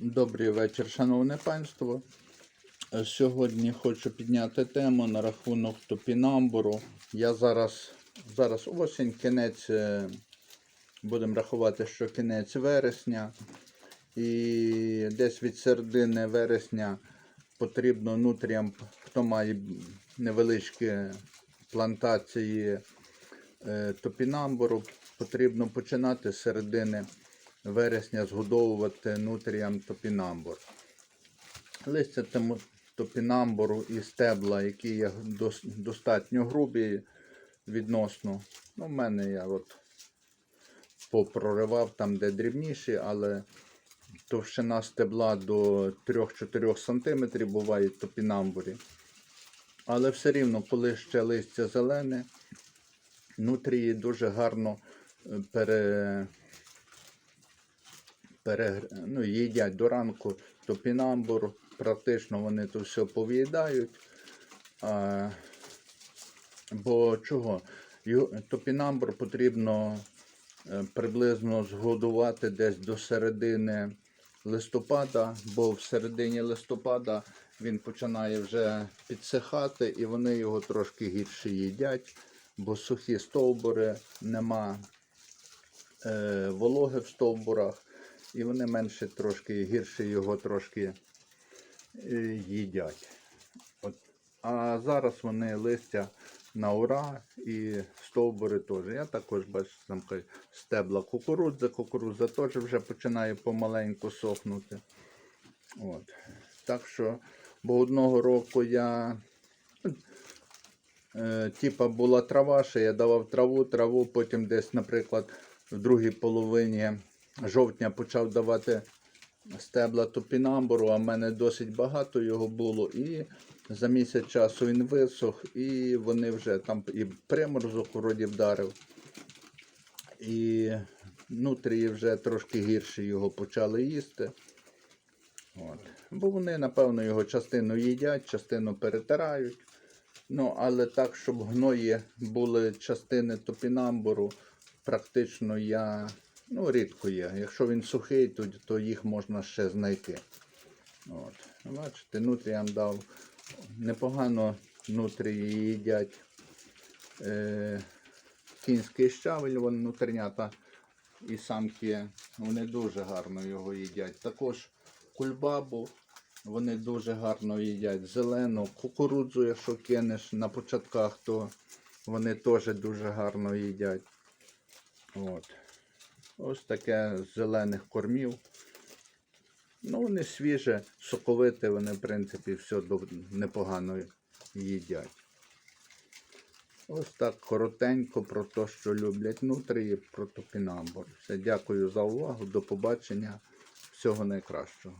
Добрий вечір, шановне панство. Сьогодні хочу підняти тему на рахунок топінамбуру. Я зараз, зараз осінь, кінець, е, будемо рахувати, що кінець вересня. І десь від середини вересня потрібно нутріям, хто має невеличкі плантації е, топінамбуру, потрібно починати з середини вересня згодовувати нутріям топінамбур. Листя топінамбуру і стебла, які є достатньо грубі відносно. Ну, в мене я от попроривав там, де дрібніші, але товщина стебла до 3-4 см буває в топінамбурі. Але все рівно, коли ще листя зелене, нутрії дуже гарно е, пере, пере, ну, їдять до ранку топінамбур, практично вони то все пов'їдають. А, бо чого? Топінамбур потрібно е, приблизно згодувати десь до середини листопада, бо в середині листопада він починає вже підсихати і вони його трошки гірше їдять, бо сухі стовбури, нема е, вологи в стовбурах, і вони менше трошки гірше його трошки е, їдять. От. А зараз вони листя на ура і стовбури теж. Я також бачу там стебла кукурудзи. Кукурудза теж вже починає помаленьку сохнути. От. Так що, бо одного року я. Е, типа була трава, ще я давав траву, траву, потім десь, наприклад, в другій половині жовтня почав давати стебла топінамбуру, а в мене досить багато його було. І за місяць часу він висох, і вони вже там і приморозок вроді вдарив. І нутрії вже трошки гірше його почали їсти. От. Бо вони, напевно, його частину їдять, частину перетирають. Ну, але так, щоб гної були частини топінамбуру, практично я ну, рідко є. Якщо він сухий, то, то їх можна ще знайти. От. Бачите, нутріям дав непогано нутрії їдять. Е, кінський щавель, вони нутринята і самки, вони дуже гарно його їдять. Також кульбабу вони дуже гарно їдять. Зелену, кукурудзу, якщо кинеш на початках, то вони теж дуже гарно їдять. От. Ось таке з зелених кормів. Ну, вони свіже, соковите, вони, в принципі, все непогано їдять. Ось так коротенько про те, що люблять нутрії, про топінамбур. Все, дякую за увагу, до побачення. Всього найкращого.